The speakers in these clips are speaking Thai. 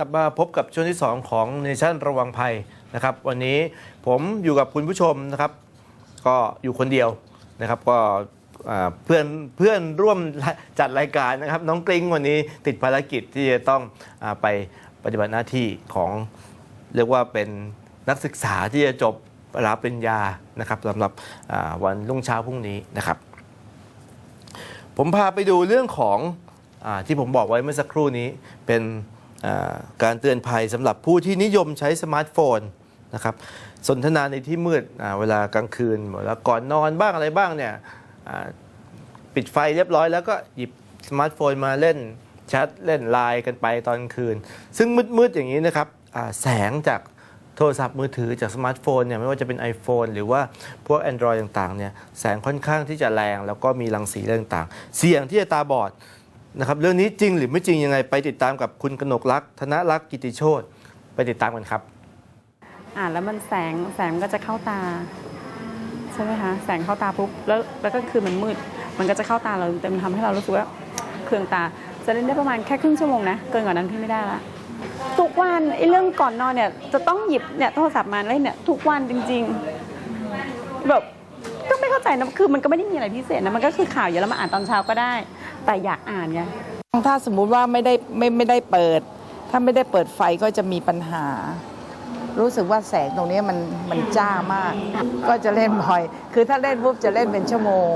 กลับมาพบกับช่วงที่ 2 ของเนชั่นระวังภัยนะครับ วันนี้ผมอยู่กับคุณผู้ชมนะครับ ก็อยู่คนเดียวนะครับ ก็เพื่อนเพื่อนร่วมจัดรายการนะครับ น้องกริ้งวันนี้ติดภารกิจที่จะต้องอไปปฏิบัติหน้าที่ของเรียกว่าเป็นนักศึกษาที่จะจบรับปริญญานะครับสำหรับวันรุ่งเช้าพรุ่งนี้นะครับ ผมพาไปดูเรื่องของอที่ผมบอกไว้เมื่อสักครู่นี้เป็น การเตือนภัยสำหรับผู้ที่นิยมใช้สมาร์ทโฟนนะครับสนทนาในที่มืดเวลากลางคืนเวลาก่อนนอนบ้างอะไรบ้างเนี่ยปิดไฟเรียบร้อยแล้วก็หยิบสมาร์ทโฟนมาเล่นแชทเล่นไลน์กันไปตอนคืน ซึ่งมืดๆอย่างนี้นะครับแสงจากโทรศัพท์มือถือจากสมาร์ทโฟนเนี่ยไม่ว่าจะเป็น iPhone หรือว่าพวก Android ต่างๆเนี่ยแสงค่อนข้างที่จะแรง แล้วก็มีรังสีต่างๆ เสี่ยงที่จะตาบอด นะครับเรื่องนี้จริงหรือไม่จริงยังไงไปติดตามกับคุณกนกรักษ์ธนรักษ์กิติโชตไปติดตามกันครับอ่านแล้วมันแสงแสงมันก็จะเข้าตาใช่ไหมคะแสงเข้าตาปุ๊บแล้วแล้วก็คือมันมืด มันก็จะเข้าตาเราเต็มนทำให้เรารู้สึกว่าเคืองตาจะเล่นได้ประมาณแค่ครึ่งชั่วโมงนะเกินกว่านั้นพี่ไม่ได้ละทุกวันไอ้เรื่องก่อนนอนเนี่ยจะต้องหยิบเนี่ยโทรศัพท์มาเล่นเนี่ยทุกวันจริง ๆ แบบก็ไม่เข้าใจนะคือมันก็ไม่ได้มีอะไรพิเศษนะมันก็คือข่าวอย่าแล้วมาอ่านตอนเช้าก็ได้ แต่อยากอ่านไงถ้าสมมุติว่าไม่ได้ไม่ไม่ได้เปิด ถ้าไม่ได้เปิดไฟก็จะมีปัญหา รู้สึกว่าแสงตรงนี้มันมันจ้ามาก ก็จะเล่นบ่อย คือถ้าเล่นปุ๊บจะเล่นเป็นชั่วโมง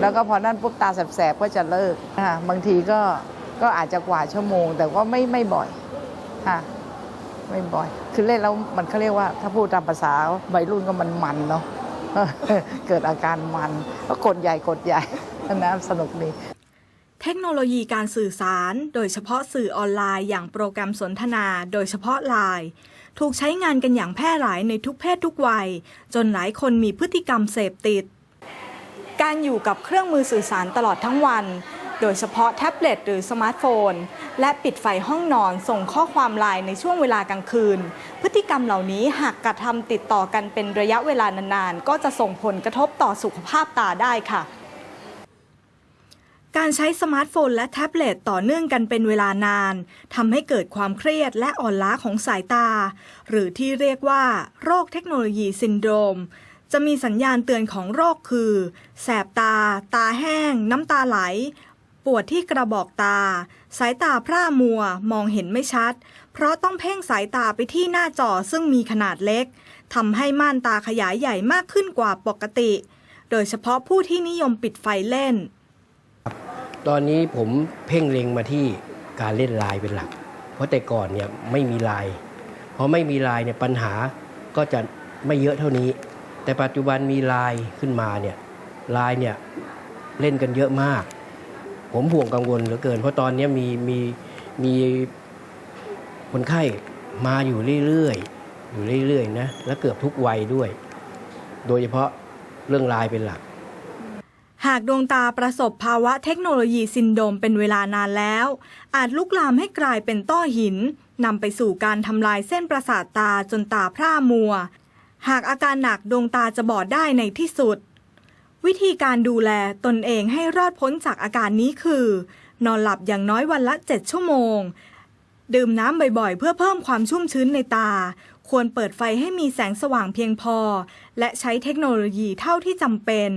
แล้วก็พอนั่นปุ๊บตาแสบๆก็จะเลิกค่ะบางทีก็ก็อาจจะกว่าชั่วโมง แต่ก็ไม่ไม่บ่อยค่ะไม่บ่อย คือเล่นแล้วมันเขาเรียกว่า ถ้าพูดตามภาษาวัยรุ่นก็มันมันเนาะเกิดอาการมันก็กดใหญ่กดใหญ่นะสนุกดี เทคโนโลยีการสื่อสาร โดยเฉพาะสื่อออนไลน์อย่างโปรแกรมสนทนา โดยเฉพาะไลน์ถูกใช้งานกันอย่างแพร่หลายในทุกเพศทุกวัย จนหลายคนมีพฤติกรรมเสพติด การอยู่กับเครื่องมือสื่อสารตลอดทั้งวัน โดยเฉพาะแท็บเล็ตหรือสมาร์ทโฟน และปิดไฟห้องนอนส่งข้อความไลน์ในช่วงเวลากลางคืน พฤติกรรมเหล่านี้หากกระทำติดต่อกันเป็นระยะเวลานานๆ ก็จะส่งผลกระทบต่อสุขภาพตาได้ค่ะ การใช้สมาร์ทโฟนและแท็บเล็ตต่อเนื่องกันเป็นเวลานานทำให้เกิดความเครียดและอ่อนล้าของสายตา หรือที่เรียกว่าโรคเทคโนโลยีซินโดรม จะมีสัญญาณเตือนของโรคคือ แสบตา ตาแห้ง น้ำตาไหล ปวดที่กระบอกตา สายตาพร่ามัว มองเห็นไม่ชัด เพราะต้องเพ่งสายตาไปที่หน้าจอซึ่งมีขนาดเล็กทำให้ม่านตาขยายใหญ่มากขึ้นกว่าปกติ โดยเฉพาะผู้ที่นิยมปิดไฟเล่น ตอนนี้ผมเพ่งเล็งมาที่การเล่นไลน์เป็นหลัก เพราะแต่ก่อนเนี่ยไม่มีไลน์พอไม่มีไลน์เนี่ยปัญหาก็จะไม่เยอะเท่านี้ แต่ปัจจุบันมีไลน์ขึ้นมาเนี่ยไลน์เนี่ยเล่นกันเยอะมาก ผมห่วงกังวลเหลือเกิน เพราะตอนนี้มีมีมีคนไข้มาอยู่เรื่อยๆอยู่เรื่อยๆนะและเกือบทุกวัยด้วย โดยเฉพาะเรื่องไลน์เป็นหลัก หากดวงตาประสบภาวะเทคโนโลยีซินโดมเป็นเวลานานแล้ว อาจลุกลามให้กลายเป็นต้อหินนำไปสู่การทำลายเส้นประสาทตาจนตาพร่ามัว หากอาการหนักดวงตาจะบอดได้ในที่สุด วิธีการดูแลตนเองให้รอดพ้นจากอาการนี้คือ นอนหลับอย่างน้อยวันละ 7 ชั่วโมง ดื่มน้ำบ่อยๆ เพื่อเพิ่มความชุ่มชื้นในตา ควรเปิดไฟให้มีแสงสว่างเพียงพอ และใช้เทคโนโลยีเท่าที่จำเป็น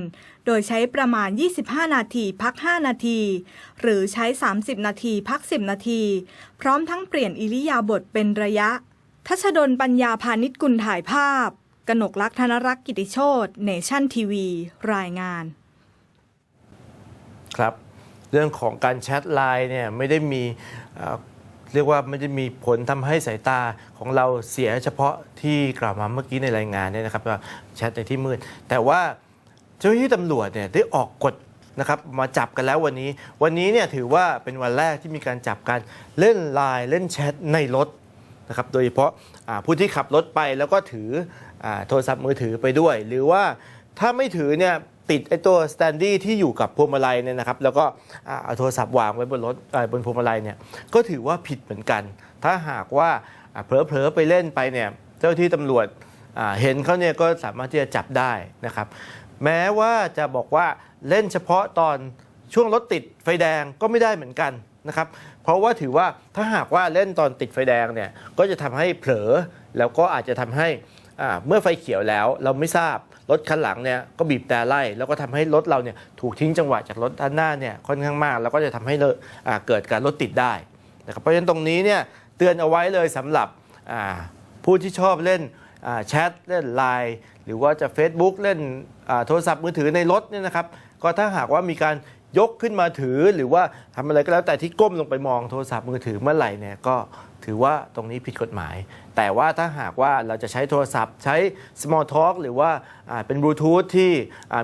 โดยใช้ประมาณ 25 นาทีพัก 5 นาที หรือใช้ 30 นาทีพัก 10 นาที พร้อมทั้งเปลี่ยนอิริยาบถเป็นระยะ ทัชดลปัญญาพาณิชกุลถ่ายภาพ กนกลักษณ์ธนรักษ์กิติโชตเนชั่นทีวี รายงาน ครับ เรื่องของการแชทไลน์เนี่ยไม่ได้มีเรียกว่าไม่ได้มีผลทำให้สายตาของเราเสียเฉพาะที่กล่าวมาเมื่อกี้ในรายงานเนี่ยนะครับว่าแชทในที่มืด แต่ว่า จ้าหน้าที่ตำรวจเนี่ยได้ออกกฎนะครับมาจับกันแล้ววันนี้ วันนี้เนี่ยถือว่าเป็นวันแรกที่มีการจับการเล่นไลน์เล่นแชทในรถนะครับโดยเฉพาะผู้ที่ขับรถไปแล้วก็ถืออโทรศัพท์มือถือไปด้วย หรือว่าถ้าไม่ถือเนี่ยติดไอ้ตัวสแตนดี้ที่อยู่กับพวงมาลัยเนี่ยนะครับแล้วก็เอาโทรศัพท์วางไว้บนรถบนพวงมาลัยเนี่ยก็ถือว่าผิดเหมือนกัน ถ้าหากว่าเผลอๆไปเล่นไปเนี่ยเจ้าที่ตำรวจเห็นเขาเนี่ยก็สามารถที่จะจับได้นะครับ แม้ว่าจะบอกว่าเล่นเฉพาะตอนช่วงรถติดไฟแดงก็ไม่ได้เหมือนกันนะครับ เพราะว่าถือว่าถ้าหากว่าเล่นตอนติดไฟแดงเนี่ยก็จะทำให้เผลอแล้วก็อาจจะทำให้เมื่อไฟเขียวแล้วเราไม่ทราบรถคันหลังเนี่ยก็บีบแต่ไล่ แล้วก็ทำให้รถเราเนี่ยถูกทิ้งจังหวะจากรถด้านหน้าเนี่ยค่อนข้างมาก แล้วก็จะทำให้เกิดการรถติดได้นะครับเพราะฉะนั้นตรงนี้เนี่ยเตือนเอาไว้เลยสำหรับผู้ที่ชอบเล่นแชทเล่นไลน์ หรือว่าจะ Facebook เล่นโทรศัพท์มือถือในรถเนี่ยนะครับ ก็ถ้าหากว่ามีการยกขึ้นมาถือหรือว่าทำอะไรก็แล้วแต่ที่ก้มลงไปมองโทรศัพท์มือถือเมื่อไหร่เนี่ยก็ถือว่าตรงนี้ผิดกฎหมาย แต่ว่าถ้าหากว่าเราจะใช้โทรศัพท์ใช้ small talk หรือว่าเป็นบลูทูธที่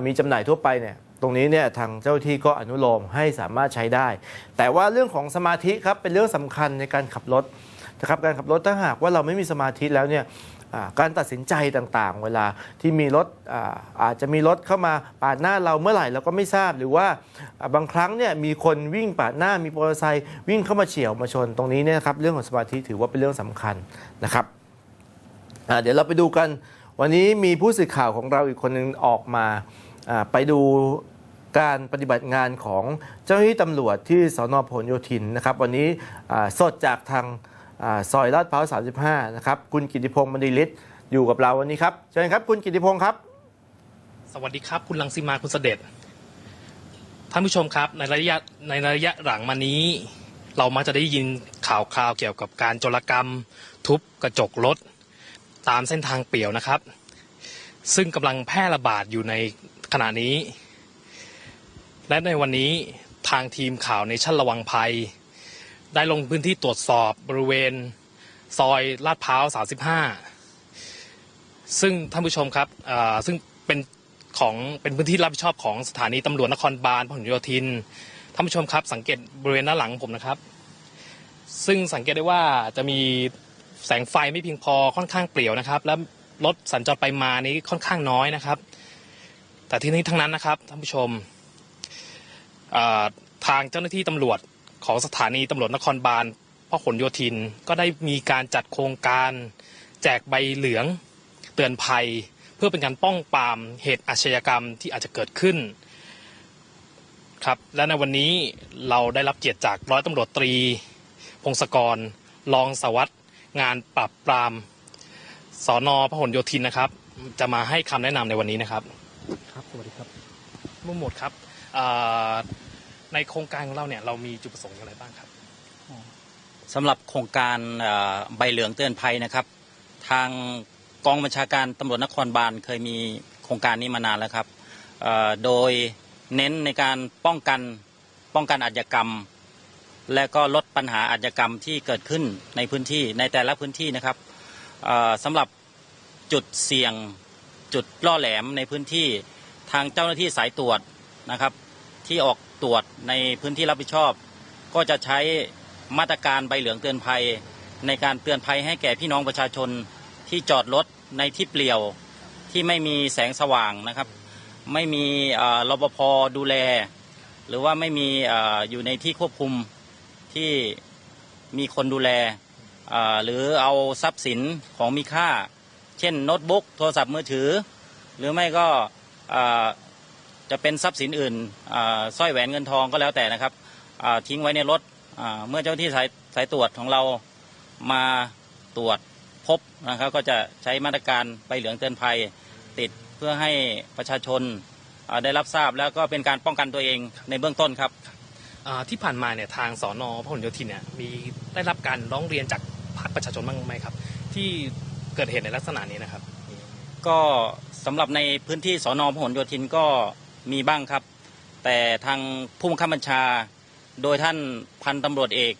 มีจำหน่ายทั่วไปเนี่ยตรงนี้เนี่ยทางเจ้าที่ก็อนุโลมให้สามารถใช้ได้ แต่ว่าเรื่องของสมาธิครับเป็นเรื่องสำคัญในการขับรถนะครับการขับรถถ้าหากว่าเราไม่มีสมาธิแล้วเนี่ย การตัดสินใจต่างๆ เวลาที่มีรถอาอาจจะมีรถเข้ามาปาดหน้าเราเมื่อไหร่เราก็ไม่ทราบหรือว่าบางครั้งเนี่ยมีคนวิ่งปาดหน้ามีมอเตอร์ไซค์วิ่งเข้ามาเฉี่ยวมาชนตรงนี้เนี่ยครับเรื่องของสมาธิถือว่าเป็นเรื่องสำคัญนะครับเดี๋ยวเราไปดูกันวันนี้มีผู้สื่อข่าวของเราอีกคนหนึ่งออกมาาไปดูการปฏิบัติงานของเจ้าหน้าที่ตำรวจที่สนพหลโยธินนะครับ วันนี้อ่าสดจากทาง ซอยลาดพร้าว 35 นะครับ คุณกิติพงศ์มณีฤทธิ์อยู่กับเราวันนี้ครับ เชิญครับ คุณกิติพงศ์ครับ สวัสดีครับ คุณลังสีมาคุณเสด็จ ท่านผู้ชมครับ ในระยะในระยะหลังมานี้ เรามักจะได้ยินข่าวคราวเกี่ยวกับการโจรกรรม ทุบกระจกรถตามเส้นทางเปี่ยวนะครับ ซึ่งกำลังแพร่ระบาดอยู่ในขณะนี้ และในวันนี้ทางทีมข่าวในชั้นระวังภัย ได้ลงพื้นที่ตรวจสอบบริเวณซอยลาดพร้าว 35 ซึ่งท่านผู้ชมครับซึ่งเป็นของเป็นพื้นที่รับผิดชอบของสถานีตำรวจนครบาลพหลโยธินท่านผู้ชมครับ สังเกตบริเวณด้านหลังผมนะครับ ซึ่งสังเกตได้ว่าจะมีแสงไฟไม่เพียงพอค่อนข้างเปลี่ยวนะครับ และรถสัญจรไปมานี้ค่อนข้างน้อยนะครับ แต่ที่นี้ทั้งนั้นนะครับท่านผู้ชมทางเจ้าหน้าที่ตำรวจ ของสถานีตำรวจนครบาลพหลโยธินก็ได้มีการจัดโครงการแจกใบเหลืองเตือนภัย เพื่อเป็นการป้องปรามเหตุอาชญากรรมที่อาจจะเกิดขึ้นครับและในวันนี้เราได้รับเกียรติจากร้อยตำรวจตรี พงศกรรองสารวัสดงานปราบปรามสอนอพหลโยธินนะครับ จะมาให้คำแนะนำในวันนี้นะครับ ครับสวัสดีครับมุ่งหมดครับอ่า ในโครงการของเราเนี่ยเรามีจุดประสงค์อย่างไรบ้างครับสำหรับโครงการใบเหลืองเตือนภัยนะครับ ทางกองบัญชาการตำรวจนครบาลเคยมีโครงการนี้มานานแล้วครับโดยเน้นในการป้องกันป้องกันอาชญากรรม และก็ลดปัญหาอาชญากรรมที่เกิดขึ้นในพื้นที่ในแต่ละพื้นที่นะครับสำหรับจุดเสี่ยงจุดล่อแหลมในพื้นที่ทางเจ้าหน้าที่สายตรวจนะครับ ที่ออก ตรวจในพื้นที่รับผิดชอบ ก็จะใช้มาตรการใบเหลืองเตือนภัย ในการเตือนภัยให้แก่พี่น้องประชาชนที่จอดรถในที่เปลี่ยวที่ไม่มีแสงสว่างนะครับ ไม่มีรปภดูแล หรือว่าไม่มีออยู่ในที่ควบคุมที่มีคนดูแล หรือเอาทรัพย์สินของมีค่า เช่นโน้ตบุ๊กโทรศัพท์มือถือ หรือไม่ก็ จะเป็นทรัพย์สินอื่นเอ่อสร้อยแหวนเงินทองก็แล้วแต่นะครับอ่าทิ้งไว้ในรถอ่าเมื่อเจ้าหน้าที่สายสายตรวจของเรามาตรวจพบนะครับ ก็จะใช้มาตรการใบเหลืองเตือนภัยติดเพื่อให้ประชาชนอ่าได้รับทราบแล้วก็เป็นการป้องกันตัวเองในเบื้องต้นครับอ่าที่ผ่านมาเนี่ยทางสอนอพหลโยธินเนี่ยมีได้รับการร้องเรียนจากภาคประชาชนบ้างไหมครับ ที่เกิดเหตุในลักษณะนี้นะครับ ก็สำหรับในพื้นที่สอนอพหลโยธินก็ มีบ้างครับ แต่ทางผู้บังคับบัญชา โดยท่านพันตำรวจเอก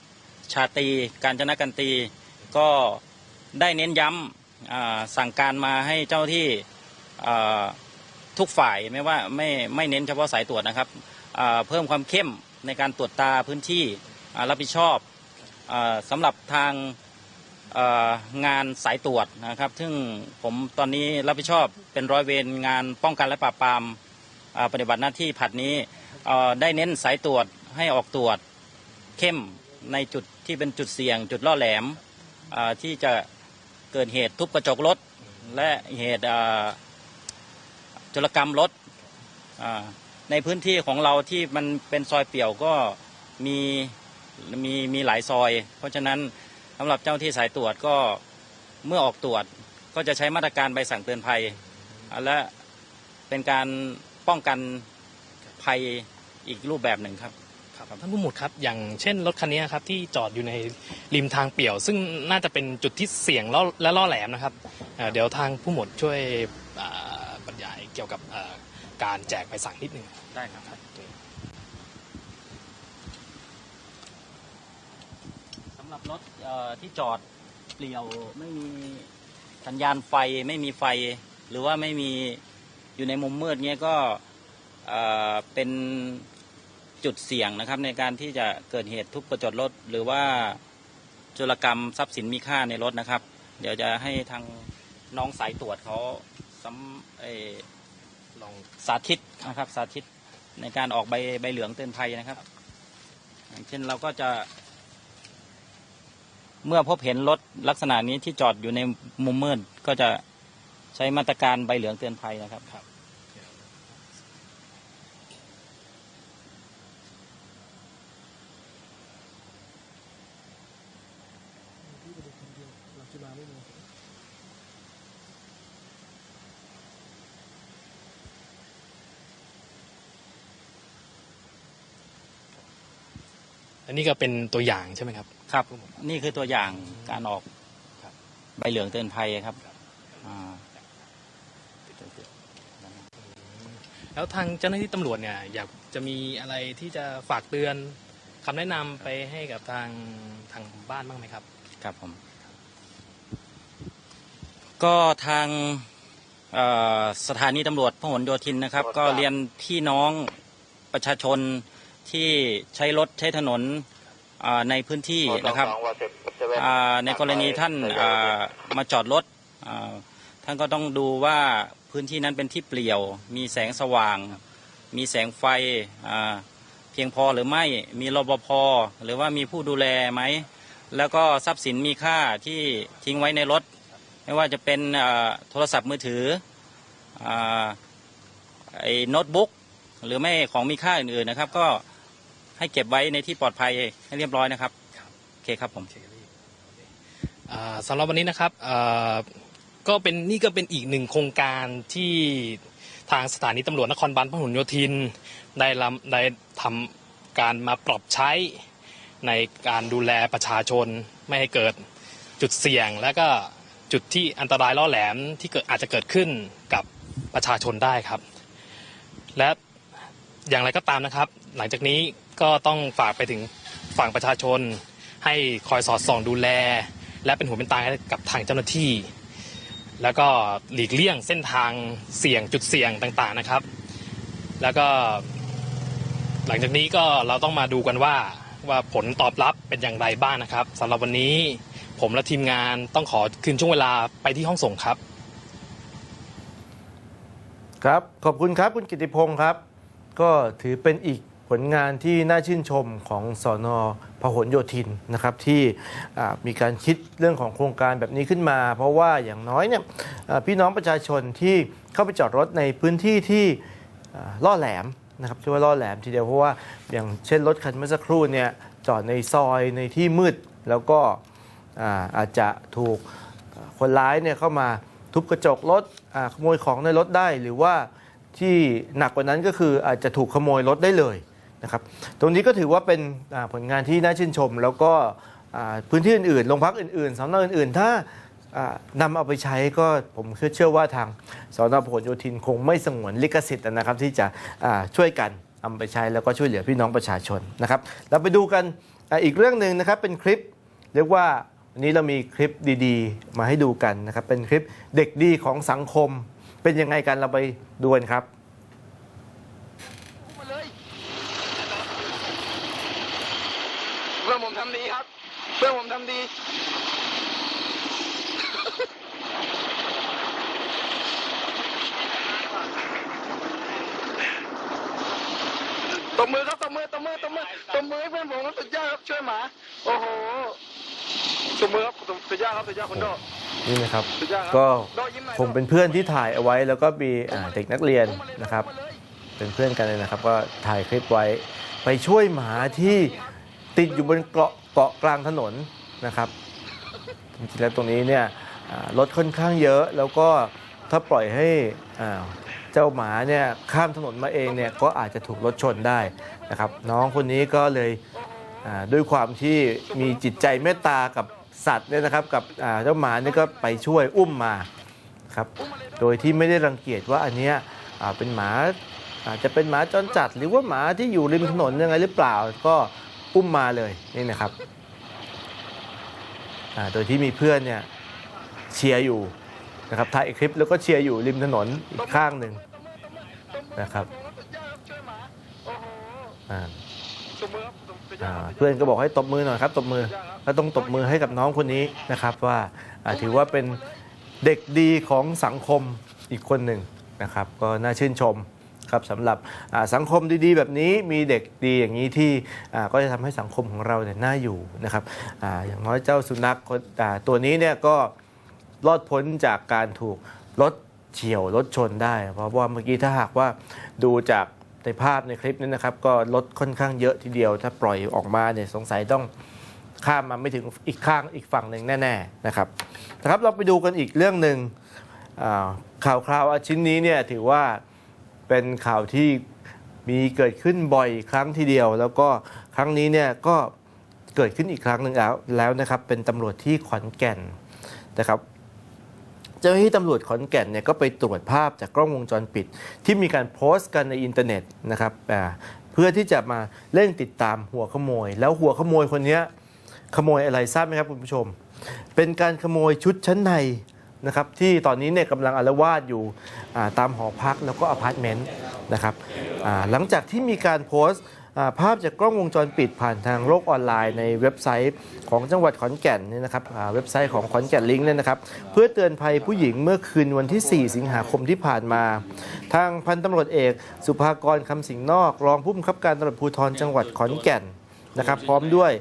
ชาตรีการจนกันตีก็ได้เน้นย้ำสั่งการมาให้เจ้าที่ทุกฝ่ายไม่ว่าไม่ไม่เน้นเฉพาะสายตรวจนะครับเพิ่มความเข้มในการตรวจตาพื้นที่รับผิดชอบอสำหรับทางงานสายตรวจนะครับ ซึ่งผมตอนนี้รับผิดชอบเป็นร้อยเวรงานป้องกันและปราบปราม ปฏิบัติหน้าที่ผัดนี้ได้เน้นสายตรวจให้ออกตรวจเข้มในจุดที่เป็นจุดเสี่ยง จุดล่อแหลมที่จะเกิดเหตุทุบกระจกรถ และเหตุอ่าโจรกรรมรถในพื้นที่ของเราที่มันเป็นซอยเปี่ยวก็มีมีมีหลายซอย เพราะฉะนั้นสำหรับเจ้าที่สายตรวจก็เมื่อออกตรวจก็จะใช้มาตรการใบสั่งเตือนภัย และเป็นการ ป้องกันภัยอีกรูปแบบหนึ่งครับ ครับท่านผู้หมวดครับอย่างเช่นรถคันนี้ครับที่จอดอยู่ในริมทางเปี่ยว ซึ่งน่าจะเป็นจุดที่เสี่ยงแล้วและล่อแหลมนะครับเอ่อเดี๋ยวทางผู้หมวดช่วยอ่าบรรยายเกี่ยวกับเอ่อการแจกใบสั่งนิดหนึ่งได้ครับ สำหรับรถเอ่อที่จอดเปลี่ยวไม่มีสัญญาณไฟไม่มีไฟ หรือว่าไม่มี อยู่ในมุมมืดเงี้ยก็เป็นจุดเสี่ยงนะครับในการที่จะเกิดเหตุทุบกระจกรถ หรือว่าโจรกรรมทรัพย์สินมีค่าในรถนะครับ เดี๋ยวจะให้ทางน้องสายตรวจเขาซ้ำเอลองสาธิตนะครับ สาธิตในการออกใบใบเหลืองเตือนภัยนะครับ อย่างเช่นเราก็จะ เมื่อพบเห็นรถลักษณะนี้ที่จอดอยู่ในมุมมืดก็จะ ใช้มาตรการใบเหลืองเตือนภัยนะครับอันนี้ก็เป็นตัวอย่างใช่ไหมครับ ครับ นี่คือตัวอย่างการออกใบเหลืองเตือนภัยครับอ่า แล้วทางเจ้าหน้าที่ตำรวจเนี่ยอยากจะมีอะไรที่จะฝากเตือนคำแนะนำไปให้กับทางทางบ้านบ้างไหมครับ ครับผม ก็ทางเอ่อสถานีตำรวจพหลโยธินนะครับ ก็เรียนพี่น้องประชาชนที่ใช้รถใช้ถนนอ่าในพื้นที่นะครับอ่าในกรณีท่านอ่ามาจอดรถอ่าท่านก็ต้องดูว่า พื้นที่นั้นเป็นที่เปลี่ยว มีแสงสว่าง มีแสงไฟอ่าเพียงพอหรือไม่มีรปภหรือว่ามีผู้ดูแลไหม แล้วก็ทรัพย์สินมีค่าที่ทิ้งไว้ในรถ ไม่ว่าจะเป็นเอ่อโทรศัพท์มือถืออาไอ้โน้ตบุ๊กหรือไม่ของมีค่าอื่นๆนะครับ ก็ให้เก็บไว้ในที่ปลอดภัยให้เรียบร้อยนะครับโอเคครับผมอ่าสำหรับวันนี้นะครับอ่า ก็เป็นนี่ก็เป็นอีกหนึ่งโครงการที่ทางสถานีตำรวจนครบาลพหลโยธินได้ลำได้ทำการมาปรับใช้ในการดูแลประชาชนไม่ให้เกิดจุดเสี่ยง และก็จุดที่อันตรายล่อแหลมที่เกิดอาจจะเกิดขึ้นกับประชาชนได้ครับ และอย่างไรก็ตามนะครับ หลังจากนี้ก็ต้องฝากไปถึงฝั่งประชาชน ให้คอยสอดส่องดูแล และเป็นหูเป็นตาให้กับทางเจ้าหน้าที่ แล้วก็หลีกเลี่ยงเส้นทางเสี่ยงจุดเสี่ยงต่างๆนะครับ แล้วก็หลังจากนี้ก็เราต้องมาดูกันว่าว่าผลตอบรับเป็นอย่างไรบ้างนะครับสำหรับวันนี้ผมและทีมงานต้องขอคืนช่วงเวลาไปที่ห้องส่งครับ ครับ ขอบคุณครับคุณกิติพงศ์ครับ ก็ถือเป็นอีก ผลงานที่น่าชื่นชมของสอนอพหลโยธินนะครับที่มีการคิดเรื่องของโครงการแบบนี้ขึ้นมา เพราะว่าอย่างน้อยเนี่ยพี่น้องประชาชนที่เข้าไปจอดรถในพื้นที่ที่ล่อแหลมนะครับชื่อว่าล่อแหลมทีเดียวเพราะว่าอย่างเช่นรถคันเมื่อสักครู่เนี่ยจอดในซอยในที่มืด แล้วก็อาอาจจะถูกคนร้ายเนี่ยเข้ามาทุบกระจกรถขโมยของในรถได้หรือว่าที่หนักกว่านั้นก็คืออาจจะถูกขโมยรถได้เลย นะครับตรงนี้ก็ถือว่าเป็นผลงานที่น่าชื่นชม แล้วก็พื้นที่อื่นๆโรงพักอื่นๆสำนักอื่นๆ ถ้าอ่านำเอาไปใช้ก็ผมเชื่อว่าทางสนพหลโยธินคงไม่สงวนลิขสิทธิ์นะครับ ที่จะช่วยกันนำไปใช้แล้วก็ช่วยเหลือพี่น้องประชาชนนะครับเราไปดูกันออีกเรื่องหนึ่งนะครับเป็นคลิปเรียกว่าวันนี้เรามีคลิปดีๆ มาให้ดูกันนะครับเป็นคลิปเด็กดีของสังคมเป็นยังไงกันเราไปดูกันครับ เพื่อนผมทำดีครับ เพื่อนผมทำดี ตบมือครับตบมือตบมือตบมือตบมือให้เพื่อนผมครับสุดยอดครับช่วยหมา โอ้โหตบมือครับสุดยอดครับสุดยอดคุณโดนี่นะครับสุดยอดครับก็โดยิ้มหน่อยคงเป็นเพื่อนที่ถ่ายเอาไว้ แล้วก็มีอ่าเด็กนักเรียนนะครับ เป็นเพื่อนกันเลยนะครับ ก็ถ่ายคลิปไว้ไปช่วยหมาที่ ติดอยู่บนเกาะเกาะกลางถนนนะครับจริงๆแล้วตรงนี้เนี่ยรถค่อนข้างเยอะแล้วก็ถ้าปล่อยให้เจ้าหมาเนี่ยข้ามถนนมาเองเนี่ยก็อาจจะถูกรถชนได้นะครับ น้องคนนี้ก็เลยด้วยความที่มีจิตใจเมตตากับสัตว์เนี่ยนะครับกับเจ้าหมาเนี่ยก็ไปช่วยอุ้มมาครับโดยที่ไม่ได้รังเกียจว่าอันเนี้ยเป็นหมาอาจจะเป็นหมาจรจัดหรือว่าหมาที่อยู่ริมถนนยังไงหรือเปล่า ก็ อุ้มมาเลยนี่นะครับโดยที่มีเพื่อนเนี่ยเชียร์อยู่นะครับถ่ายคลิปแล้วก็เชียร์อยู่ริมถนนอีกข้างหนึ่งนะครับเพื่อนก็บอกให้ตบมือหน่อยครับตบมือก็ต้องตบมือให้กับน้องคนนี้นะครับว่าถือว่าเป็นเด็กดีของสังคมอีกคนหนึ่งนะครับ ก็น่าชื่นชม ครับสำหรับสังคมดีๆ แบบนี้มีเด็กดีอย่างนี้ที่ก็จะทำให้สังคมของเราเนี่ยน่าอยู่นะครับออย่างน้อยเจ้าสุนัขตัวนี้เนี่ยก็รอดพ้นจากการถูกรถเฉียวรถชนได้ เพราะว่าเมื่อกี้ถ้าหากว่าดูจากในภาพในคลิปนี้นะครับ ก็รถค่อนข้างเยอะทีเดียว ถ้าปล่อยออกมาเนี่ยสงสัยต้องข้ามมาไม่ถึงอีกข้างอีกฝั่งหนึ่งแน่ๆนะครับนะครับ เราไปดูกันอีกเรื่องหนึ่งข่าวคราวชิ้นนี้เนี่ยถือว่า เป็นข่าวที่มีเกิดขึ้นบ่อยครั้งทีเดียว แล้วก็ครั้งนี้เนี่ยก็เกิดขึ้นอีกครั้งหนึ่งแล้วแล้วนะครับเป็นตำรวจที่ขอนแก่นนะครับเจ้าหน้าที่ตำรวจขอนแก่นเนี่ยก็ไปตรวจภาพจากกล้องวงจรปิด ที่มีการโพสต์กันในอินเทอร์เน็ตนะครับเพื่อที่จะมาเร่งติดตามหัวขโมย แล้วหัวขโมยคนนี้ขโมยอะไรทราบไหมครับคุณผู้ชม เป็นการขโมยชุดชั้นใน นะครับที่ตอนนี้เนี่ยกำลังอาละวาดอยู่ตามหอพักแล้วก็อพาร์ตเมนต์นะครับหลังจากที่มีการโพสต์ภาพจากกล้องวงจรปิดผ่านทางโลกออนไลน์ในเว็บไซต์ของจังหวัดขอนแก่นเนี่ยนะครับเว็บไซต์ของขอนแก่นลิงก์เนี่ยนะครับ เพื่อเตือนภัยผู้หญิงเมื่อคืนวันที่ 4 สิงหาคมที่ผ่านมา ทางพันตำรวจเอก สุภากรคำสิงห์นอก รองผู้บังคับการตำรวจภูธรจังหวัดขอนแก่น นะครับพร้อมด้วย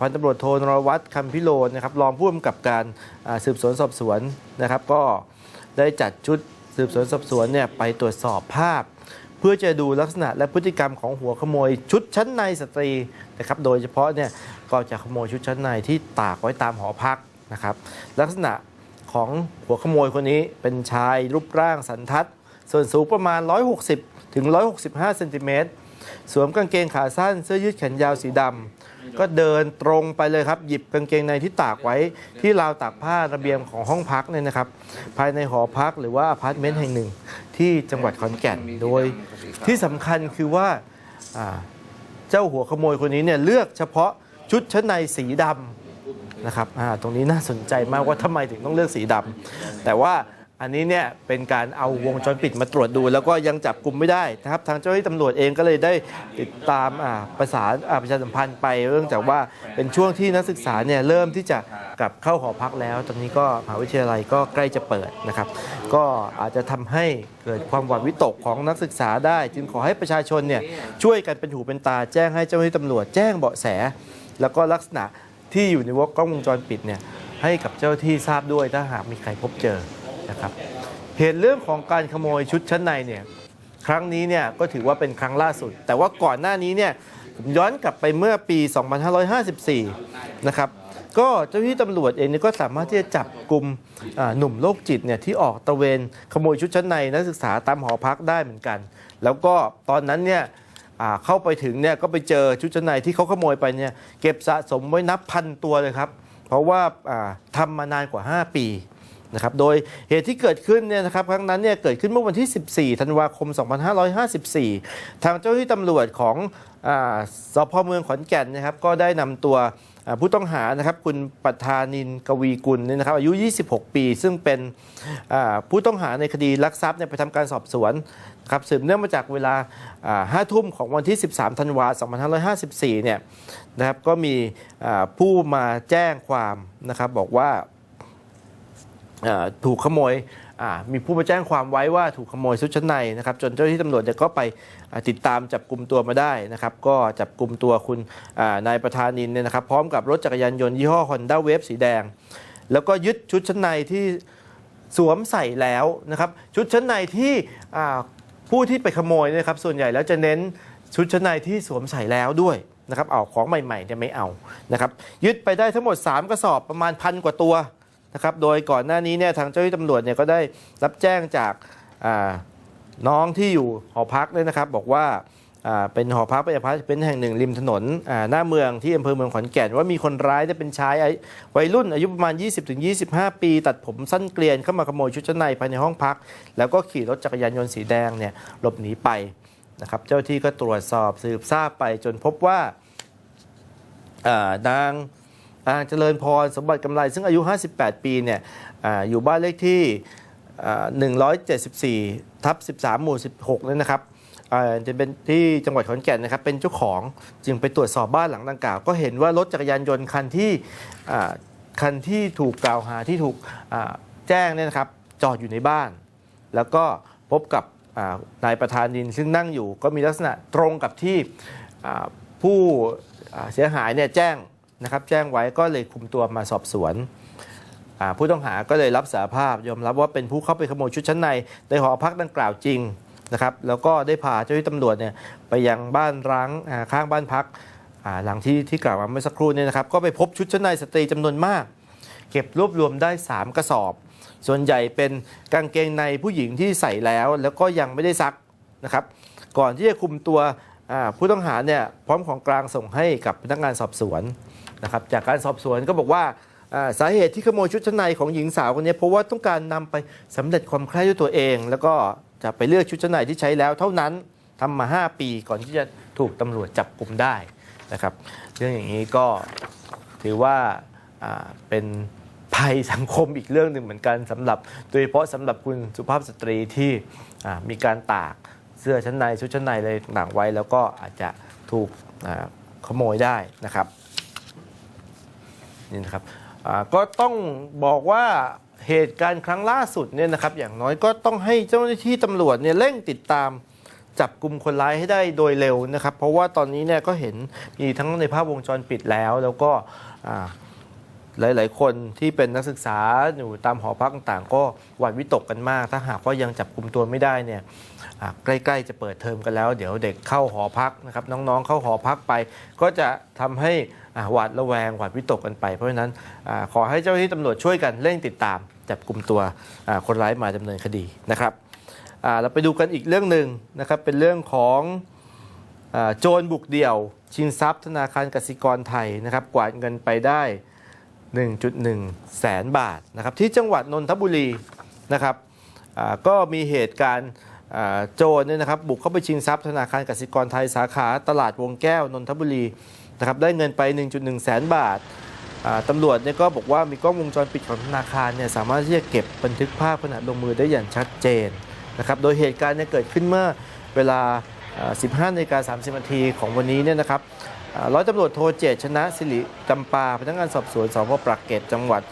พันตำรวจโทนรวัตรคำพิโรจน์นะครับรองผู้กำกับการสืบสวนสอบสวนนะครับ ก็ได้จัดชุดสืบสวนสอบสวนเนี่ยไปตรวจสอบภาพ เพื่อจะดูลักษณะและพฤติกรรมของหัวขโมยชุดชั้นในสตรีนะครับโดยเฉพาะเนี่ยก็จะขโมยชุดชั้นในที่ตากไว้ตามหอพักนะครับลักษณะของหัวขโมยคนนี้เป็นชายรูปร่างสันทัด ส่วนสูงประมาณ 160 ถึง 165 เซนติเมตร สวมกางเกงขาสั้นเสื้อยืดแขนยาวสีดำก็เดินตรงไปเลยครับ หยิบกางเกงในที่ตากไว้ที่ราวตากผ้าระเบียงของห้องพักเนี่ยนะครับ ภายในหอพักหรือว่าอพาร์ตเมนต์แห่งหนึ่งที่จังหวัดขอนแก่นโดย ที่สำคัญคือว่าอ่าเจ้าหัวขโมยคนนี้เนี่ยเลือกเฉพาะชุดชั้นในสีดำนะครับอ่าตรงนี้น่าสนใจมากว่าทำไมถึงต้องเลือกสีดำแต่ว่า อันนี้เนี่ยเป็นการเอาวงจรปิดมาตรวจดู แล้วก็ยังจับกลุ่มไม่ได้นะครับ ทางเจ้าหน้าที่ตำรวจเองก็เลยได้ติดตามประสานประชาสัมพันธ์ไปเรื่องจากว่าเป็นช่วงที่นักศึกษาเนี่ยเริ่มที่จะกลับเข้าหอพักแล้ว ตอนนี้ก็มหาวิทยาลัยก็ใกล้จะเปิดนะครับ ก็อาจจะทำให้เกิดความหวาดวิตกของนักศึกษาได้ จึงขอให้ประชาชนเนี่ยช่วยกันเป็นหูเป็นตาแจ้งให้เจ้าหน้าที่ตำรวจแจ้งเบาะแส แล้วก็ลักษณะที่อยู่ในวงกล้องวงจรปิดเนี่ยให้กับเจ้าที่ทราบด้วยถ้าหากมีใครพบเจอ นะครับ เหตุเรื่องของการขโมยชุดชั้นในเนี่ยครั้งนี้เนี่ยก็ถือว่าเป็นครั้งล่าสุด แต่ว่าก่อนหน้านี้เนี่ยผมย้อนกลับไปเมื่อปี 2554 นะครับก็เจ้าหน้าที่ตำรวจเองนี่ก็สามารถที่จะจับกลุ่มหนุ่มโรคจิตเนี่ยที่ออกตะเวนขโมยชุดชั้นในนักศึกษาตามหอพักได้เหมือนกัน แล้วก็ตอนนั้นเนี่ยเข้าไปถึงเนี่ยก็ไปเจอชุดชั้นในที่เขาขโมยไปเนี่ยเก็บสะสมไว้นับพันตัวเลยครับ เพราะว่าอ่าทำมานานกว่า 5 ปี นะครับโดยเหตุที่เกิดขึ้นเนี่ยนะครับครั้งนั้นเนี่ยเกิดขึ้นเมื่อวันที่ 14 ธันวาคม 2554 ทางเจ้าหน้าที่ตำรวจของอสพเมืองขอนแก่นนะครับก็ได้นำตัวผู้ต้องหานะครับคุณปัทานินกวีกุลเนี่ยนะครับอายุ 26 ปี ซึ่งเป็นผู้ต้องหาในคดีลักทรัพย์เนี่ยไปทำการสอบสวนครับสืบเนื่องมาจากเวลาห้าทุ่มของวันที่ 13 ธันวาคม2554 เนี่ยนะครับก็มีผู้มาแจ้งความนะครับบอกว่า ถูกขโมยมีผู้มาแจ้งความไว้ว่าถูกขโมยชุดชั้นในนะครับจนเจ้าหน้าที่ตำรวจเนี่ยก็ไปติดตามจับกลุ่มตัวมาได้นะครับก็จับกลุ่มตัวคุณนายประธานินเนี่ยนะครับพร้อมกับรถจักรยานยนต์ยี่ห้อ Honda Wave สีแดง แล้วก็ยึดชุดชั้นในที่สวมใส่แล้วนะครับชุดชั้นในที่ผู้ที่ไปขโมยนะครับส่วนใหญ่แล้วจะเน้นชุดชั้นในที่สวมใส่แล้วด้วยนะครับเอาของใหม่ๆเนี่ยไม่เอานะครับยึดไปได้ทั้งหมด 3 กระสอบประมาณพันกว่าตัว นะครับโดยก่อนหน้านี้เนี่ยทางเจ้าหน้าที่ตำรวจเนี่ยก็ได้รับแจ้งจากน้องที่อยู่หอพักเนี่ยนะครับ บอกว่าเป็นหอพักเป็นอพาร์ตเป็นแห่งหนึ่งริมถนนหน้าเมืองที่อำเภอเมืองขอนแก่นว่ามีคนร้ายเนี่ยเป็นชายวัยรุ่นอายุประมาณ 20-25 ปี ตัดผมสั้นเกลียนเข้ามาขโมยชุดชั้นในภายในห้องพัก แล้วก็ขี่รถจักรยานยนต์สีแดงเนี่ยหลบหนีไปนะครับเจ้าหน้าที่ก็ตรวจสอบสืบทราบไปจนพบว่านาง เจริญพรสมบัติกำไร ซึ่งอายุ 58 ปีเนี่ยออยู่บ้านเลขที่ 174 ทับ 13 หมู่ 16นั่นนะครับจะเป็นที่จังหวัดขอนแก่นนะครับเป็นเจ้าของจึงไปตรวจสอบบ้านหลังดังกล่าว ก็เห็นว่ารถจักรยานยนต์คันที่คันที่ถูกกล่าวหาที่ถูกแจ้งเนี่ยนะครับจอดอยู่ในบ้าน แล้วก็พบกับนายประธานดินซึ่งนั่งอยู่ก็มีลักษณะตรงกับที่ผู้เสียหายเนี่ยแจ้ง นะครับแจ้งไว้ก็เลยคุมตัวมาสอบสวนผู้ต้องหาก็เลยรับสารภาพยอมรับว่าเป็นผู้เข้าไปขโมยชุดชั้นในในหอพักดังกล่าวจริงนะครับแล้วก็ได้พาเจ้าหน้าที่ตำรวจเนี่ยไปยังบ้านร้างข้างบ้านพักหลังที่ที่กล่าวมาเมื่อสักครู่เนี่ยนะครับก็ไปพบชุดชั้นในสตรีจำนวนมาก เก็บรวบรวมได้ 3 กระสอบ ส่วนใหญ่เป็นกางเกงในผู้หญิงที่ใส่แล้ว แล้วก็ยังไม่ได้ซักนะครับก่อนที่จะคุมตัวผู้ต้องหาเนี่ยพร้อมของกลางส่งให้กับพนักงานสอบสวน นะครับจากการสอบสวนก็บอกว่าสาเหตุที่ขโมยชุดชั้นในของหญิงสาวคนนี้เพราะว่าต้องการนำไปสำเร็จความใคร่ด้วยตัวเอง แล้วก็จะไปเลือกชุดชั้นในที่ใช้แล้วเท่านั้นทำมา 5 ปีก่อนที่จะถูกตำรวจจับกลุ่มได้นะครับเรื่องอย่างนี้ก็ถือว่าเป็นภัยสังคมอีกเรื่องหนึ่งเหมือนกันสำหรับ โดยเฉพาะสำหรับคุณสุภาพสตรีที่มีการตากเสื้อชั้นในชุดชั้นในอะไรต่างไว้ แล้วก็อาจจะถูกขโมยได้นะครับ นี่นะครับอ่าก็ต้องบอกว่าเหตุการณ์ครั้งล่าสุดเนี่ยนะครับ อย่างน้อยก็ต้องให้เจ้าหน้าที่ตำรวจเนี่ยเร่งติดตามจับกลุ่มคนร้ายให้ได้โดยเร็วนะครับ เพราะว่าตอนนี้เนี่ยก็เห็นมีทั้งในภาพวงจรปิดแล้ว แล้วก็อ่าหลาย ๆ คนที่เป็นนักศึกษาอยู่ตามหอพักต่างๆ ก็หวาดวิตกกันมาก ถ้าหากว่ายังจับกลุ่มตัวไม่ได้เนี่ยอ่าใกล้ๆจะเปิดเทอมกันแล้ว เดี๋ยวเด็กเข้าหอพักนะครับน้องๆเข้าหอพักไป ก็จะทำให้ หวาดระแวงหวาดวิตกกันไป เพราะฉะนั้นอขอให้เจ้าหน้าที่ตำรวจช่วยกันเร่งติดตามจับกลุ่มตัวคนร้ายมาดำเนินคดีนะครับเราไปดูกันอีกเรื่องหนึ่งนะครับเป็นเรื่องของอโจรบุกเดี่ยว ชิงทรัพย์ธนาคารกสิกรไทยนะครับกวาดเงินไปได้ 1.1 แสนบาทนะครับที่จังหวัดนนทบุรีนะครับก็มีเหตุการณ์โจรเนี่ยนะครับบุกเข้าไปชิงทรัพย์ธนาคารกสิกรไทยสาขาตลาดวงแก้วนนทบุรี นะครับได้เงินไป 1.1 แสนบาทตำรวจเนี่ยก็บอกว่ามีกล้องวงจรปิดของธนาคารเนี่ยสามารถที่จะเก็บบันทึกภาพขณะลงมือได้อย่างชัดเจนนะครับโดยเหตุการณ์เนี่ยเกิดขึ้นเมื่อเวลา 15นาฬิกา30นาทีของวันนี้เนี่ยนะครับร้อยตำรวจโทเจชนะสิริจำปาพนักงานสอบสวนสพปรักเกตจังหวัด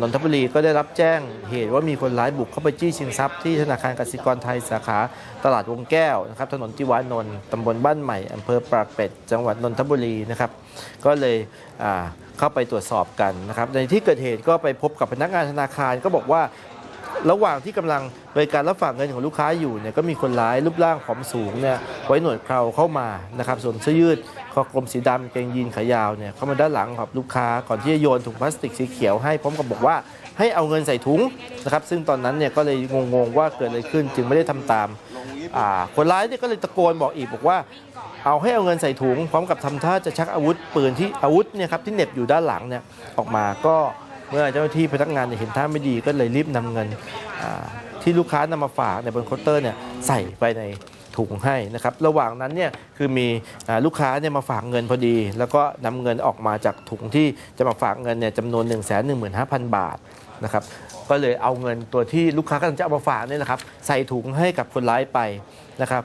นนทบุรีก็ได้รับแจ้งเหตุว่ามีคนร้ายบุกเข้าไปจี้ชิงทรัพย์ที่ธนาคารกสิกรไทยสาขาตลาดวงแก้วนะครับถนนติวานนท์ตำบลบ้านใหม่อำเภอปรากเป็ด จังหวัดนนทบุรีนะครับก็เลยเข้าไปตรวจสอบกันนะครับในที่เกิดเหตุก็ไปพบกับพนักงานธนาคารก็บอกว่าระหว่างที่กำลังบริการรับฝากเงินของลูกค้าอยู่เนี่ยก็มีคนร้ายรูปร่างผอมสูงเนี่ยไว้หนวดเคราเข้ามานะครับสวมเสื้อยืด คอกลมสีดำเกงยีนขายาวเนี่ยเข้ามาด้านหลังของลูกค้าก่อนที่จะโยนถุงพลาสติกสีเขียวให้พร้อมกับบอกว่าให้เอาเงินใส่ถุงนะครับ ซึ่งตอนนั้นเนี่ยก็เลยงงๆว่าเกิดอะไรขึ้นจึงไม่ได้ทำตามคนร้ายเนี่ยก็เลยตะโกนบอกอีกบอกว่า เอาให้เอาเงินใส่ถุง พร้อมกับทำท่าจะชักอาวุธปืนที่อาวุธเนี่ยครับที่เน็บอยู่ด้านหลังเนี่ยออกมาก็เมื่อเจ้าหน้าที่พนักงานเห็นท่าไม่ดีก็เลยรีบนำเงินที่ลูกค้านำมาฝากในบนเคาน์เตอร์เนี่ยใส่ไปใน ถุงให้นะครับ ระหว่างนั้นเนี่ยคือมีลูกค้าเนี่ยมาฝากเงินพอดี แล้วก็นำเงินออกมาจากถุงที่จะมาฝากเงินเนี่ยจำนวน 1 1 5 0 0 0 บาทนะครับก็เลยเอาเงินตัวที่ลูกค้ากำลังจะเอามาฝากนี่ยนะครับใส่ถุงให้กับคนร้ายไปนะครับ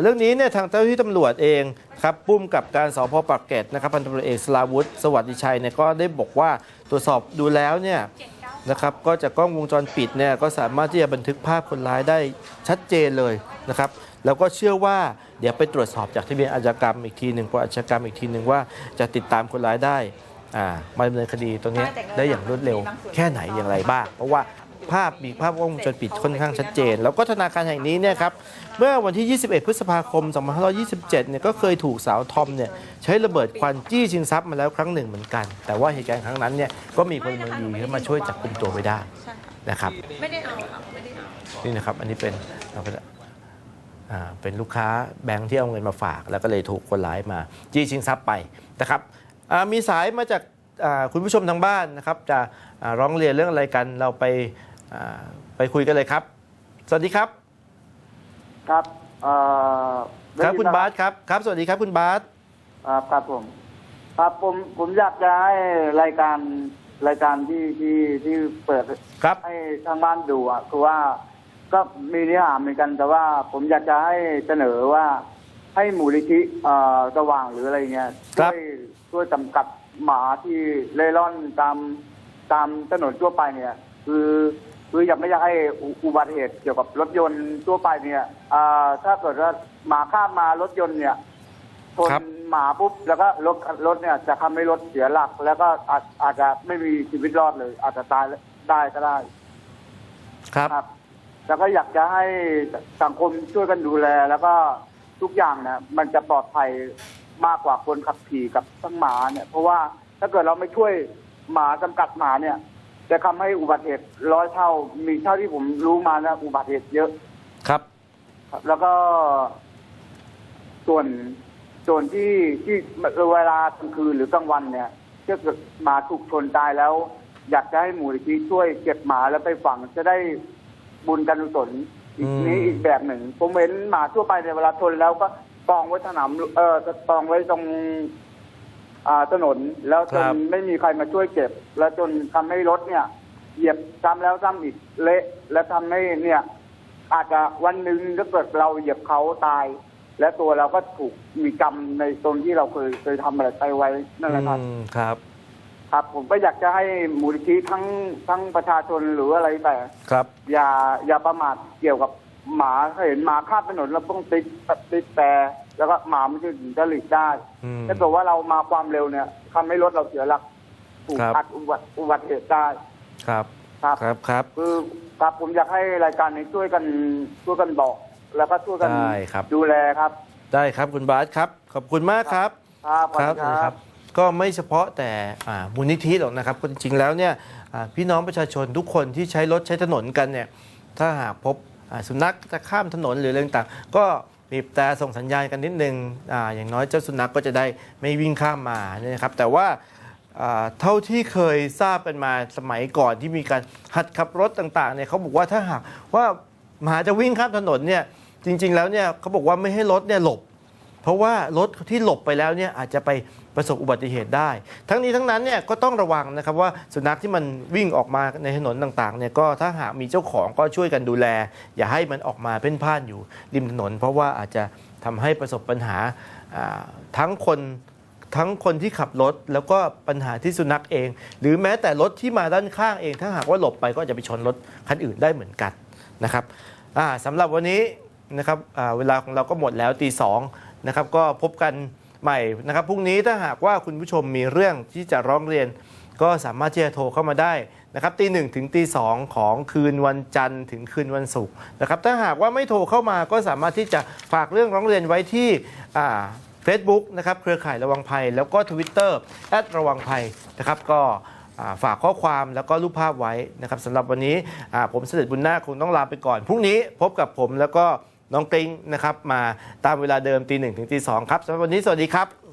เรื่องนี้เนี่ยทางเจ้าหน้าที่ตำรวจเองครับปุ้มกับการสพปากเกร็ดนะครับพันตำรวจเอกสลาวุฒิสวัสดิชัยเนี่ยก็ได้บอกว่าตรวจสอบดูแล้วเนี่ย นะครับก็จากกล้องวงจรปิดเนี่ยก็สามารถที่จะบันทึกภาพคนร้ายได้ชัดเจนเลยนะครับแล้วก็เชื่อว่าเดี๋ยวไปตรวจสอบจากทะเบียนอาชญากรรมอีกทีหนึ่งประวัติอาชญากรรมอีกทีหนึ่งว่าจะติดตามคนร้ายได้อ่ามาดำเนินคดีตรงเนี้ยได้อย่างรวดเร็วแค่ไหนอย่างไรบ้าง เพราะว่า ภาพมีภาพวงจรปิดค่อนข้างชัดเจน แล้วก็ธนาคารแห่งนี้เนี่ยครับเมื่อวันที่ 21 พฤษภาคม 2527 เนี่ยก็เคยถูกสาวทอมเนี่ยใช้ระเบิดควันจี้ชิงทรัพย์มาแล้วครั้งหนึ่งเหมือนกัน แต่ว่าเหตุการณ์ครั้งนั้นเนี่ยก็มีพลเมืองดีเข้ามาช่วยจับกลุ่มตัวไว้ได้นะครับไม่ได้เอาค่ะไม่ได้เอานี่นะครับอันนี้เป็นอ่าเป็นลูกค้าแบงค์ที่เอาเงินมาฝาก แล้วก็เลยถูกคนร้ายมาจี้ชิงทรัพย์ไปนะครับอ่ามีสายมาจากอ่าคุณผู้ชมทางบ้านนะครับจะอ่าร้องเรียนเรื่องอะไรกันเราไป อ่าไปคุยกันเลยครับ สวัสดีครับ ครับเอ่อครับได้ยินคุณไหมบาสครับครับ สวัสดีครับคุณบาสครับครับผม ครับผมผมอยากจะให้รายการรายการที่ที่ที่เปิดครับให้ทางบ้านดูอะคือว่าก็มีเนื้อหาเหมือนกัน แต่ว่าผมอยากจะให้เสนอว่าให้มูลนิธิเอ่อสว่างหรืออะไรเงี้ยครัช่บวยช่วยจำกัดหมาที่เล่ร่อนตามตามถนนทั่วไปเนี่ย คือ คืออยากไม่อยากให้อุอุบัติเหตุเกี่ยวกับรถยนต์ทั่วไปเนี่ยอ่าถ้าเกิดว่าหมาข้ามมารถยนต์เนี่ยชนครับหมาปุ๊บแล้วก็รถรถเนี่ยจะทำให้รถเสียหลัก แล้วก็อาจอาจจะไม่มีชีวิตรอดเลย อาจจะตายได้ก็ได้ ครับครับ แล้วก็อยากจะให้สังคมช่วยกันดูแล แล้วก็ทุกอย่างเนี่ยมันจะปลอดภัยมากกว่าคนขับขี่กับทั้งหมาเนี่ย เพราะว่าถ้าเกิดเราไม่ช่วยหมาจำกัดหมาเนี่ย จะทำให้อุบัติเหตุร้อยเท่า มีเท่าที่ผมรู้มานะอุบัติเหตุเยอะครับ ครับ แล้วก็ ส่วนส่วนที่ที่เวลากลางคืนหรือกลางวันเนี่ยถ้าเกิดหมาถูกชนตายแล้ว อยากจะให้หมูลนิธิช่วยเก็บหมาแล้วไปฝังจะได้บุญกันกุศลอีกอืมนี้อีกแบบหนึ่ง ผมเห็นหมาทั่วไปในยเวลาชนแล้วก็กองไว้สนามเออกองไว้ตรง อ่าถนนแล้วจครันบไม่มีใครมาช่วยเก็บ แล้วจนทำให้รถเนี่ย เหยียบซ้ำแล้วซ้ำอีกเละ และทำให้เนี่ย อาจจะวันหนึ่งถ้าเกิดเราเหยียบเขาตาย และตัวเราก็ถูกมีกรรมในตรงที่เราเคยเคยทำอะไรไปไว้นั่นแหละครับ อืมครับ ครับ ผมก็อยากจะให้มูลนิธิทั้งทั้งประชาชนหรืออะไรแต่ ครับ อย่าอย่าประมาทเกี่ยวกับหมาถ้าเห็นหมาข้ามถนนเราต้องติดติดแต่ แล้วก็หมามันจะถึงจะหลีกได้อืม ถ้าเกิดว่าเรามาความเร็วเนี่ยทำให้รถเราเสียหลักถูกครับ อัดอุบัติอุบัติเหตุได้ครับครับ ครับครับ คือครับผมอยากให้รายการนี้ช่วยกันช่วยกันบอก แล้วก็ช่วยกันได้ครับ ดูแลครับ ได้ครับคุณบาสครับ ขอบคุณมากครับ ครับสวัสดีสวัสดีครับก็ไม่เฉพาะแต่อ่ามูลนิธิหรอกนะครับจริงๆแล้วเนี่ยอ่าพี่น้องประชาชนทุกคนที่ใช้รถใช้ถนนกันเนี่ยถ้าหากพบอ่าสุนัขจะข้ามถนนหรืออะไรต่างๆก็ บีบแต่ส่งสัญญาณกันนิดนึงออย่างน้อยเจ้าสุนัขก็จะได้ไม่วิ่งข้ามมาเนี่ยครับ แต่ว่าอ่าเท่าที่เคยทราบกันมาสมัยก่อนที่มีการหัดขับรถต่างๆเนี่ยเขาบอกว่าถ้าหากว่าหมาจะวิ่งข้ามถนนเนี่ยจริง ๆ แล้วเนี่ยเขาบอกว่าไม่ให้รถเนี่ยหลบ เพราะว่ารถที่หลบไปแล้วเนี่ยอาจจะไป ประสบอุบัติเหตุได้ ทั้งนี้ทั้งนั้นเนี่ยก็ต้องระวังนะครับว่าสุนัขที่มันวิ่งออกมาในถนนต่างๆเนี่ยก็ถ้าหากมีเจ้าของก็ช่วยกันดูแล อย่าให้มันออกมาเพ่นพ่านอยู่ริมถนน เพราะว่าอาจจะทำให้ประสบปัญหาทั้งคนทั้งคนที่ขับรถแล้วก็ปัญหาที่สุนัขเอง หรือแม้แต่รถที่มาด้านข้างเอง ถ้าหากว่าหลบไปก็จะไปชนรถคันอื่นได้เหมือนกันนะครับสำหรับวันนี้นะครับเวลาของเราก็หมดแล้วตีสองนะครับก็พบกัน ใหม่นะครับพรุ่งนี้ถ้าหากว่าคุณผู้ชมมีเรื่องที่จะร้องเรียน ก็สามารถที่จะโทรเข้ามาได้นะครับตีหนึ่งถึงตีสองของคืนวันจันทร์ถึงคืนวันศุกร์นะครับถ้าหากว่าไม่โทรเข้ามาก็สามารถที่จะฝากเรื่องร้องเรียนไว้ที่เฟซบุ๊กนะครับเครือข่ายระวังภัย แล้วก็ Twitter แอดระวังภัยนะครับก็ฝากข้อความแล้วก็รูปภาพไว้นะครับสำหรับวันนี้ผมเสด็จบุญนาคคงต้องลาไปก่อน พรุ่งนี้พบกับผมแล้วก็ น้องกริ้งนะครับมาตามเวลาเดิมตีหนึ่งถึงตีสองครับสำหรับวันนี้สวัสดีครับ